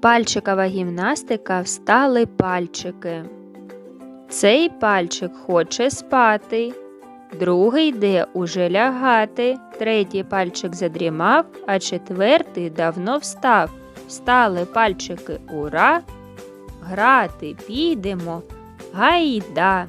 Пальчикова гімнастика встали пальчики. Цей пальчик хоче спати, другий йде уже лягати, третій пальчик задрімав, а четвертий давно встав. Встали пальчики ура, грати підемо, гайда.